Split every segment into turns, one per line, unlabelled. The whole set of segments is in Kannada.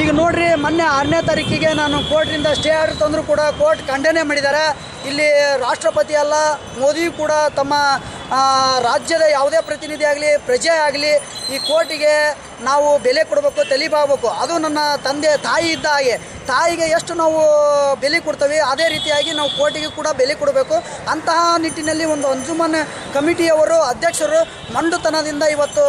ಈಗ ನೋಡ್ರಿ, ಮೊನ್ನೆ ಆರನೇ ತಾರೀಕಿಗೆ ನಾನು ಕೋರ್ಟ್ನಿಂದ ಸ್ಟೇ ಆರ್ಡರ್ ತಂದರೂ ಕೂಡ ಕೋರ್ಟ್ ಖಂಡನೆ ಮಾಡಿದ್ದಾರೆ. ಇಲ್ಲಿ ರಾಷ್ಟ್ರಪತಿ ಅಲ್ಲ, ಮೋದಿ ಕೂಡ ತಮ್ಮ ರಾಜ್ಯದ ಯಾವುದೇ ಪ್ರತಿನಿಧಿ ಆಗಲಿ, ಪ್ರಜೆ ಆಗಲಿ ಈ ಕೋರ್ಟಿಗೆ ನಾವು ಬೆಲೆ ಕೊಡಬೇಕು ತಲೀಬಾಗಬೇಕು ಅದು ನನ್ನ ತಂದೆ, ತಾಯಿ ಇದ್ದ ಹಾಗೆ. ತಾಯಿಗೆ ಎಷ್ಟು ನಾವು ಬೆಲೆ ಕೊಡ್ತೇವೆ, ಅದೇ ರೀತಿಯಾಗಿ ನಾವು ಕೋರ್ಟಿಗೆ ಕೂಡ ಬೆಲೆ ಕೊಡಬೇಕು. ಅಂತಹ ನಿಟ್ಟಿನಲ್ಲಿ ಒಂದು ಅಂಜುಮನ್ ಕಮಿಟಿಯವರು, ಅಧ್ಯಕ್ಷರು ಮಂಡುತನದಿಂದ ಇವತ್ತು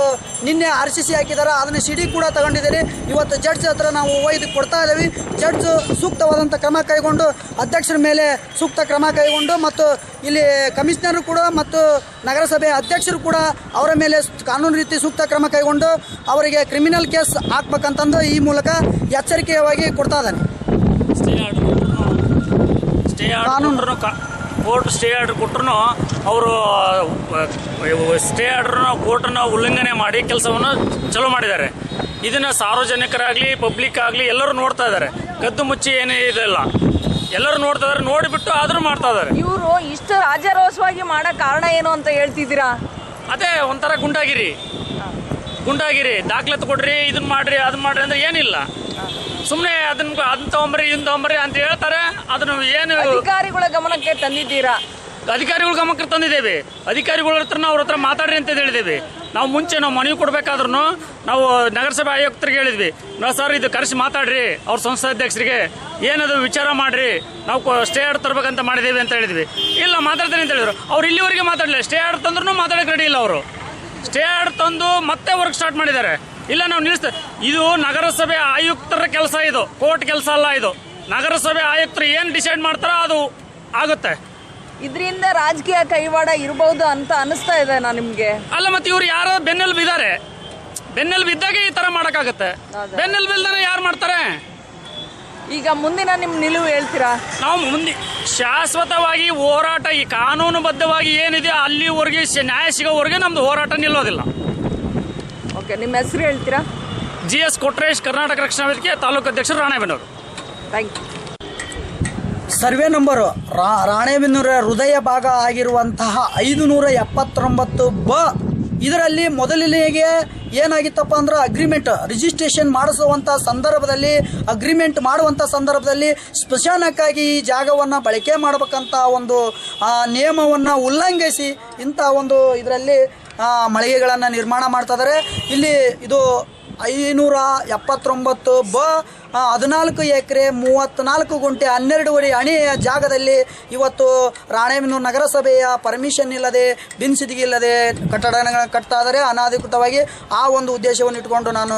ನಿನ್ನೆ ಆರ್ ಸಿ ಸಿ ಹಾಕಿದ್ದಾರೆ. ಅದನ್ನು ಸಿಡಿ ಕೂಡ ತಗೊಂಡಿದ್ದೀರಿ. ಇವತ್ತು ಜಡ್ಜ್ ಹತ್ರ ನಾವು ಒಯ್ದು ಕೊಡ್ತಾ ಇದ್ದೀವಿ. ಜಡ್ಜ್ ಸೂಕ್ತವಾದಂಥ ಕ್ರಮ ಕೈಗೊಂಡು, ಅಧ್ಯಕ್ಷರ ಮೇಲೆ ಸೂಕ್ತ ಕ್ರಮ ಕೈಗೊಂಡು ಮತ್ತು ಇಲ್ಲಿ ಕಮಿಷನರ್ ಕೂಡ ಮತ್ತು ನಗರಸಭೆ ಅಧ್ಯಕ್ಷರು ಕೂಡ ಅವರ ಮೇಲೆ ಕಾನೂನು ರೀತಿ ಸೂಕ್ತ ಕ್ರಮ ಕೈಗೊಂಡು ಅವರಿಗೆ ಕ್ರಿಮಿನಲ್ ಕೇಸ್ ಹಾಕ್ಬೇಕಂತಂದು ಈ ಮೂಲಕ ಎಚ್ಚರಿಕೆಯವಾಗಿ ಕೊಡ್ತಾ ಇದ್ದಾನೆ.
ಸ್ಟೇ ಆರ್ಡರ್ ಸ್ಟೇ
ಕಾನೂನು.
ಆರ್ಡರ್ ಕೋರ್ಟ್ ಸ್ಟೇ ಆರ್ಡರ್ ಕೊಟ್ಟರು ಅವರು ಸ್ಟೇ ಆರ್ಡ್ರನ್ನ ಕೋರ್ಟನ್ನು ಉಲ್ಲಂಘನೆ ಮಾಡಿ ಕೆಲಸವನ್ನು ಚಲೋ ಮಾಡಿದ್ದಾರೆ. ಇದನ್ನು ಸಾರ್ವಜನಿಕರಾಗಲಿ ಪಬ್ಲಿಕ್ ಆಗಲಿ ಎಲ್ಲರೂ ನೋಡ್ತಾ ಇದ್ದಾರೆ. ಕದ್ದು ಮುಚ್ಚಿ ಏನೇ ಇದೆಲ್ಲ ಎಲ್ಲರೂ ನೋಡ್ತಾ ಇದ್ದಾರೆ ನೋಡಿಬಿಟ್ಟು ಆದರೂ ಮಾಡ್ತಾ ಇದ್ದಾರೆ.
ಇವರು ಇಷ್ಟು ರಾಜಾರೋಸವಾಗಿ ಮಾಡೋ ಕಾರಣ ಏನು ಅಂತ ಹೇಳ್ತಿದ್ದೀರಾ?
ಅದೇ ಒಂಥರ ಗುಂಡಾಗಿರಿ. ಗುಂಡಾಗಿರಿ ದಾಖಲಾತಿ ಕೊಡ್ರಿ ಇದನ್ನ ಮಾಡ್ರಿ ಅದನ್ನ ಮಾಡ್ರಿ ಅಂದ್ರೆ ಏನಿಲ್ಲ. ಸುಮ್ಮನೆ ಅದನ್ನ ಅದನ್ನ ತಗೊಂಬರಿ ಇದನ್ನ ತಗೊಂಬರಿ ಅಂತ ಹೇಳ್ತಾರೆ. ಅದನ್ನ ಏನು
ಅಧಿಕಾರಿಗಳ ಗಮನಕ್ಕೆ ತಂದಿದ್ದೀರಾ?
ಅಧಿಕಾರಿಗಳ ಗಮನಕ್ಕೆ ತಂದಿದ್ದೇವೆ. ಅಧಿಕಾರಿಗಳ ಹತ್ರ ಅವ್ರ ಹತ್ರ ಮಾತಾಡ್ರಿ ಅಂತ ಹೇಳಿದ್ದೇವೆ. ನಾವು ಮುಂಚೆ ನಾವು ಮನವಿ ಕೊಡ್ಬೇಕಾದ್ರು ನಾವು ನಗರಸಭೆ ಆಯುಕ್ತರಿಗೆ ಹೇಳಿದ್ವಿ. ನಾವು ಸರ್ ಇದು ಕರೆಸಿ ಮಾತಾಡ್ರಿ ಅವ್ರ ಸಂಸ್ಥೆ ಅಧ್ಯಕ್ಷರಿಗೆ. ಏನದು ವಿಚಾರ ಮಾಡ್ರಿ ನಾವು ಸ್ಟೇ ಆರ್ಡ್ ತರ್ಬೇಕಂತ ಮಾಡಿದ್ದೇವೆ ಅಂತ ಹೇಳಿದ್ವಿ. ಇಲ್ಲ ಮಾತಾಡ್ತೀನಿ ಅಂತ ಹೇಳಿದ್ರು. ಅವ್ರು ಇಲ್ಲಿವರೆಗೆ ಮಾತಾಡಲಿಲ್ಲ. ಸ್ಟೇ ಆರ್ಡ್ ತಂದ್ರೂ ಮಾತಾಡಕ್ಕೆ ರೆಡಿ ಇಲ್ಲ ಅವರು. ಸ್ಟೇ ಆರ್ಡರ್ ತಂದು ಮತ್ತೆ ವರ್ಕ್ ಸ್ಟಾರ್ಟ್ ಮಾಡಿದ್ದಾರೆ. ಇಲ್ಲ ನಾವು ನಿಲ್ಲಿಸ್ತ ಇದು ನಗರಸಭೆ ಆಯುಕ್ತರ ಕೆಲಸ ಇದು ಕೋರ್ಟ್ ಕೆಲಸ ಅಲ್ಲ ಇದು. ನಗರಸಭೆ ಆಯುಕ್ತರು ಏನು ಡಿಸೈಡ್ ಮಾಡ್ತಾರೋ ಅದು ಆಗುತ್ತೆ.
ಇದರಿಂದ ರಾಜಕೀಯ ಕೈವಾಡ ಇರಬಹುದು ಅಂತ ಅನಿಸ್ತಾ ಇದೆ ನಾ ನಿಮ್ಗೆ.
ಅಲ್ಲ ಮತ್ತೆ ಇವ್ರು ಯಾರೋ ಬೆನ್ನೆಲ್ ಬಿದ್ದಾರೆ ಬೆನ್ನೆಲ್ ಬಿದ್ದಾಗ ಈ ತರ ಮಾಡಕ್ಕಾಗತ್ತೆ. ಬೆನ್ನೆಲ್ ಬಿಲ್ದಾರೆ ಯಾರು ಮಾಡ್ತಾರೆ?
ಈಗ ಮುಂದಿನ ನಿಮ್ ನಿಲುವು ಹೇಳ್ತೀರಾ?
ನಾವು ಮುಂದೆ ಶಾಶ್ವತವಾಗಿ ಹೋರಾಟ ಈ ಕಾನೂನುಬದ್ಧವಾಗಿ ಏನಿದೆ ಅಲ್ಲಿವರೆಗೆ ಶ- ನ್ಯಾಯ ಸಿಗೋವರೆಗೆ ನಮ್ದು ಹೋರಾಟ ನಿಲ್ಲೋದಿಲ್ಲ.
ಓಕೆ ನಿಮ್ಮ ಹೆಸರು ಹೇಳ್ತೀರಾ?
ಜಿ ಎಸ್ ಕೊಟ್ರೇಶ್ ಕರ್ನಾಟಕ ರಕ್ಷಣಾ ವೇದಿಕೆ ತಾಲೂಕು ಅಧ್ಯಕ್ಷರು Ranebennur.
Thank you
survey number ರಾ ರಾಣೆಬೆನ್ನೂರ ಹೃದಯ ಭಾಗ ಆಗಿರುವಂತಹ ಐದು ನೂರ ಎಪ್ಪತ್ತೊಂಬತ್ತು ಬ ಇದರಲ್ಲಿ ಮೊದಲಿಗೆ ಏನಾಗಿತ್ತಪ್ಪ ಅಂದ್ರೆ ಅಗ್ರಿಮೆಂಟ್ ರಿಜಿಸ್ಟ್ರೇಷನ್ ಮಾಡಿಸುವಂಥ ಸಂದರ್ಭದಲ್ಲಿ ಅಗ್ರಿಮೆಂಟ್ ಮಾಡುವಂಥ ಸಂದರ್ಭದಲ್ಲಿ ಸ್ಮಶಾನಕ್ಕಾಗಿ ಈ ಜಾಗವನ್ನು ಬಳಕೆ ಮಾಡಬೇಕಂತ ಒಂದು ನಿಯಮವನ್ನು ಉಲ್ಲಂಘಿಸಿ ಇಂಥ ಒಂದು ಇದರಲ್ಲಿ ಮಳಿಗೆಗಳನ್ನು ನಿರ್ಮಾಣ ಮಾಡ್ತಾ ಇಲ್ಲಿ ಇದು ಐನೂರ ಎಪ್ಪತ್ತೊಂಬತ್ತು ಬ ಹದಿನಾಲ್ಕು ಎಕರೆ, ಮೂವತ್ತ್ನಾಲ್ಕು ಗುಂಟೆ ಹನ್ನೆರಡುವರೆ ಅಣೆಯ ಜಾಗದಲ್ಲಿ ಇವತ್ತು ರಾಣೆಬೆನ್ನೂರು ನಗರಸಭೆಯ ಪರ್ಮಿಷನ್ ಇಲ್ಲದೆ, ಬಿನ್ಸಿದಿಗೆ ಇಲ್ಲದೆ ಕಟ್ಟಡಗಳನ್ನು ಕಟ್ತಾ ಇದ್ದಾರೆ. ಅನಾಧಿಕೃತವಾಗಿ ಆ ಒಂದು ಉದ್ದೇಶವನ್ನು ಇಟ್ಕೊಂಡು ನಾನು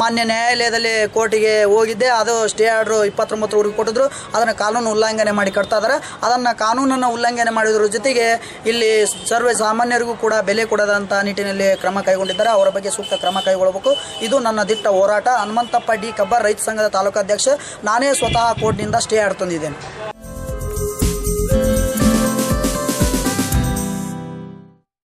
ಮಾನ್ಯ ನ್ಯಾಯಾಲಯದಲ್ಲಿ ಕೋರ್ಟಿಗೆ ಹೋಗಿದ್ದೆ. ಅದು ಸ್ಟೇ ಆರ್ಡ್ರು ಇಪ್ಪತ್ತೊಂಬತ್ತರವರೆಗೂ ಕೊಟ್ಟಿದ್ರು. ಅದನ್ನು ಕಾನೂನು ಉಲ್ಲಂಘನೆ ಮಾಡಿ ಕಟ್ತಾ ಇದ್ದಾರೆ ಅದನ್ನು ಕಾನೂನನ್ನು ಉಲ್ಲಂಘನೆ ಮಾಡಿದ್ರ ಜೊತೆಗೆ ಇಲ್ಲಿ ಸರ್ವೇ ಸಾಮಾನ್ಯರಿಗೂ ಕೂಡ ಬೆಲೆ ಕೊಡದಂಥ ನಿಟ್ಟಿನಲ್ಲಿ ಕ್ರಮ ಕೈಗೊಂಡಿದ್ದಾರೆ. ಅವರ ಬಗ್ಗೆ ಸೂಕ್ತ ಕ್ರಮ ಕೈಗೊಳ್ಳಬೇಕು. ಇದು ನನ್ನ ದಿಟ್ಟ ಹೋರಾಟ. ಹನುಮಂತಪ್ಪ ಡಿ ಕಬ್ಬರ್ ರೈತ ಸಂಘದ ತಾಲೂಕಾಧ್ಯಕ್ಷ. ನಾನೇ ಸ್ವತಃ ಕೋರ್ಟ್ನಿಂದ ಸ್ಟೇ ಆಡ್ ತಂದಿದ್ದೇನೆ.